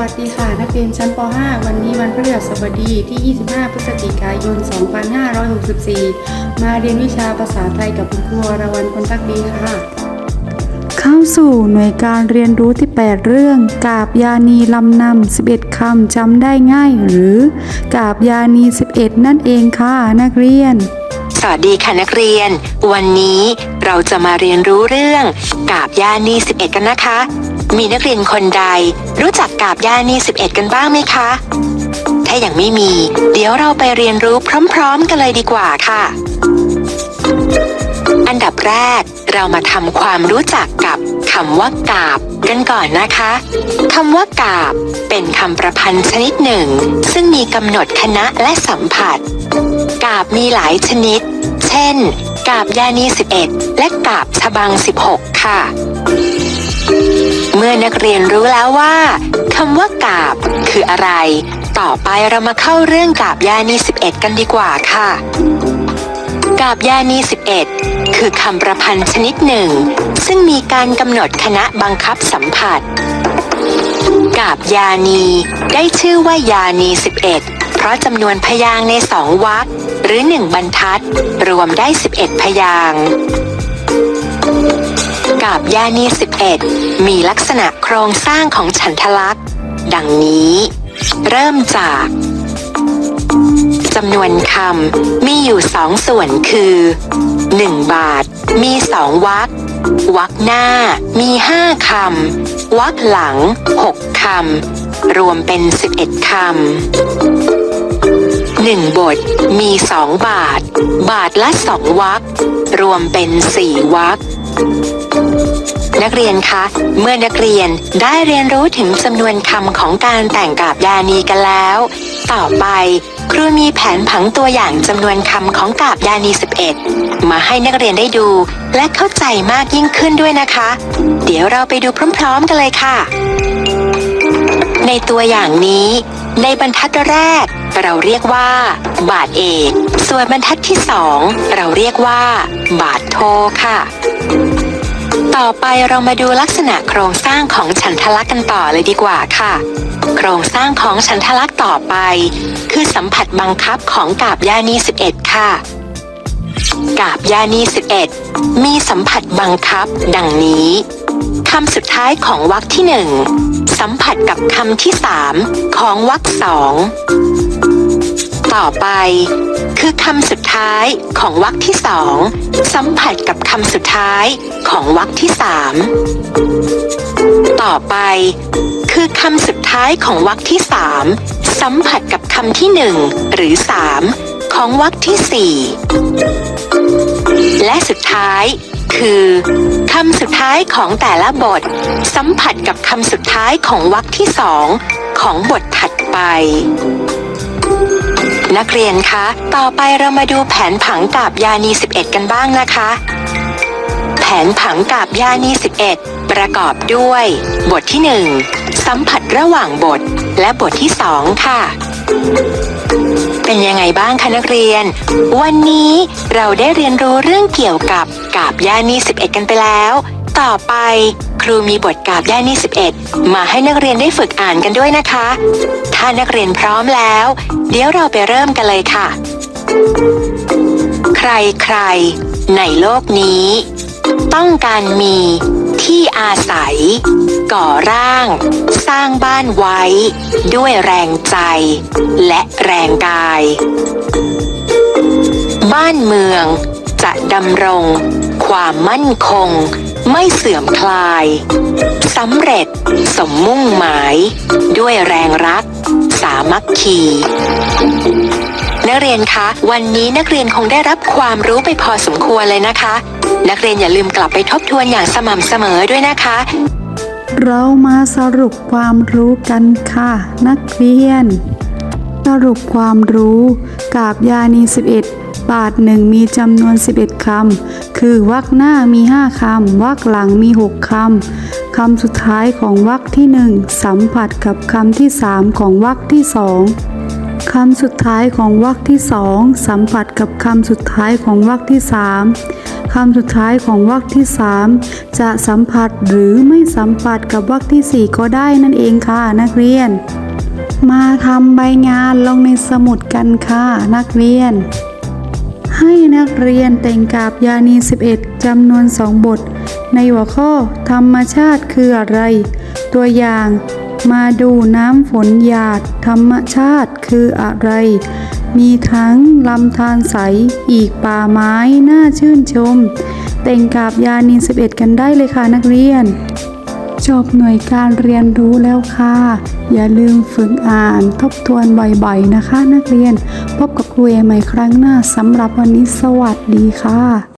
วัสดีค่ะ นักเรียนชั้นป .5 วันนี้วันพฤหัสบดีที่ 25 พฤศจิกายน 2564 มาเรียนวิชาภาษาไทยกับคุณครูวรวรรณคนทักดีค่ะ เข้าสู่หน่วยการเรียนรู้ที่ 8 เรื่อง กาบยานีลำนำ 11 คำจำได้ง่าย หรือกาบยานี 11 นั่นเองค่ะ นักเรียนสวัสดีค่ะนักเรียน วันนี้เราจะมาเรียนรู้เรื่องกาบย่านี 11 กันนะคะ มีนักเรียนคนใด รู้จักกาบย่านี11 กันบ้างไหมคะ ถ้ายังไม่มี เดี๋ยวเราไปเรียนรู้พร้อม ๆ กันเลยดีกว่าค่ะ อันดับแรกเรามาทำความรู้จักกับคำว่ากาบกันก่อนนะคะคำว่ากาบเป็นคำประพันธ์ชนิดหนึ่ง ซึ่งมีกำหนดคณะและสัมผัส กาบมีหลายชนิด เช่น กาบยานี11 และกาบชบัง 16 ค่ะ เมื่อนักเรียนรู้แล้วว่าคำว่ากาบคืออะไร ต่อไปเรามาเข้าเรื่องกาบยานี11 กันดีกว่าค่ะ กาบยานี11 คือคำประพันธ์ชนิดหนึ่ง ซึ่งมีการกำหนดคณะบังคับสัมผัส กาบยานีได้ชื่อว่ายานี11 เพราะจำนวนพยางในสองวรรคหรือหนึ่งบรรทัด รวมได้ 11 พยางค์กา บยานี11 มีลักษณะโครงสร้างของฉันทลักษณ์ ดังนี้ เริ่มจากจำนวนคำมีอยู่สองส่วนคือ 1 บาท มีสองวรรควรรคหน้ามีห้าคำวรรคหลังหกคำรวมเป็น 11คำหนึ่งบทมีสองบาท บาทละสองวรรครวมเป็นสี่วรรค นักเรียนคะ เมื่อนักเรียนได้เรียนรู้ถึงจำนวนคำของการแต่งกาบยานีกันแล้ว ต่อไป ครูมีแผนผังตัวอย่างจำนวนคำของกาบยานี 11 มาให้นักเรียนได้ดู และเข้าใจมากยิ่งขึ้นด้วยนะคะ เดี๋ยวเราไปดูพร้อมๆกันเลยค่ะ ในตัวอย่างนี้ในบรรทัดแรก เราเรียกว่า บาทเอก ส่วนบรรทัดที่สองเราเรียกว่า บาทโทค่ะ ต่อไปเรามาดูลักษณะโครงสร้างของฉันทลักษณ์กันต่อเลยดีกว่าค่ะ โครงสร้างของฉันทลักษณ์ต่อไป คือสัมผัสบังคับของกาบยานี11 ค่ะ กาบยานี11 มีสัมผัสบังคับ ดังนี้คำสุดท้ายของวรรคที่หนึ่งสัมผัสกับคำที่สามของวรรคสอง ต่อไป คือคำสุดท้ายของวรรคที่สองสัมผัสกับคำสุดท้ายของวรรคที่สามต่อไป คือคำสุดท้ายของวรรคที่สามสัมผัสกับคำที่หนึ่งหรือสามของวรรคที่สี่และสุดท้ายคือคำสุดท้ายของแต่ละบท สัมผัสกับคำสุดท้ายของวรรคที่สองของบทถัดไป นักเรียนคะ ต่อไปเรามาดูแผนผังกาบยานี 11 กันบ้างนะคะ แผนผังกาบยานี 11 ประกอบด้วย บทที่ 1 สัมผัสระหว่างบท และบทที่ 2 ค่ะ เป็นยังไงบ้างคะนักเรียน วันนี้เราได้เรียนรู้เรื่องเกี่ยวกับกาบยานี 11 กันไปแล้ว ต่อไป รูมีบทกาบยานี11 มาให้นักเรียนได้ฝึกอ่านกันด้วยนะคะ ถ้านักเรียนพร้อมแล้ว เดี๋ยวเราไปเริ่มกันเลยค่ะ ใครใครๆในโลกนี้ ต้องการมีที่อาศัย ก่อร่าง สร้างบ้านไว้ ด้วยแรงใจ และแรงกาย บ้านเมืองจะดำรง ความมั่นคง ไม่เสื่อมคลายสำเร็จสมมุ่งหมาย ด้วยแรงรัก สามัคคีนักเรียนคะ วันนี้นักเรียนคงได้รับความรู้ไปพอสมควรเลยนะคะ นักเรียนอย่าลืมกลับไปทบทวนอย่างสม่ำเสมอด้วยนะคะ เรามาสรุปความรู้กันค่ะ นักเรียน สรุปความรู้กาบยานี 11 บาทหนึ่งมีจำนวน 11 คำ คือวรรคหน้ามี 5 คำวรรคหลังมี 6 คำ คำสุดท้ายของวรรคที่ 1 สัมผัสกับคำที่ 3 ของวรรคที่ 2 คำสุดท้ายของวรรคที่ 2 สัมผัสกับคำสุดท้ายของวรรคที่ 3 คำสุดท้ายของวรรคที่ 3 จะสัมผัสหรือไม่สัมผัสกับวรรคทีสี่4 ก็ได้นั่นเองค่ะนักเรียน มาทำใบงานลงในสมุดกันค่ะนักเรียน ให้นักเรียนแต่งกาบยานี 11จำนวน 2 บท ในหัวข้อธรรมชาติคืออะไร ตัวอย่างมาดูน้ำฝนหยาด ธรรมชาติคืออะไร มีทั้งลำธารใส อีกป่าไม้น่าชื่นชม แต่งกาบยานี 11 กันได้เลยค่ะนักเรียน จบหน่วยการเรียนรู้แล้วค่ะ อย่าลืมฝึกอ่านทบทวนบ่อยๆนะคะ นักเรียน พบกับครูเอใหม่ครั้งหน้าสำหรับวันนี้สวัสดีค่ะ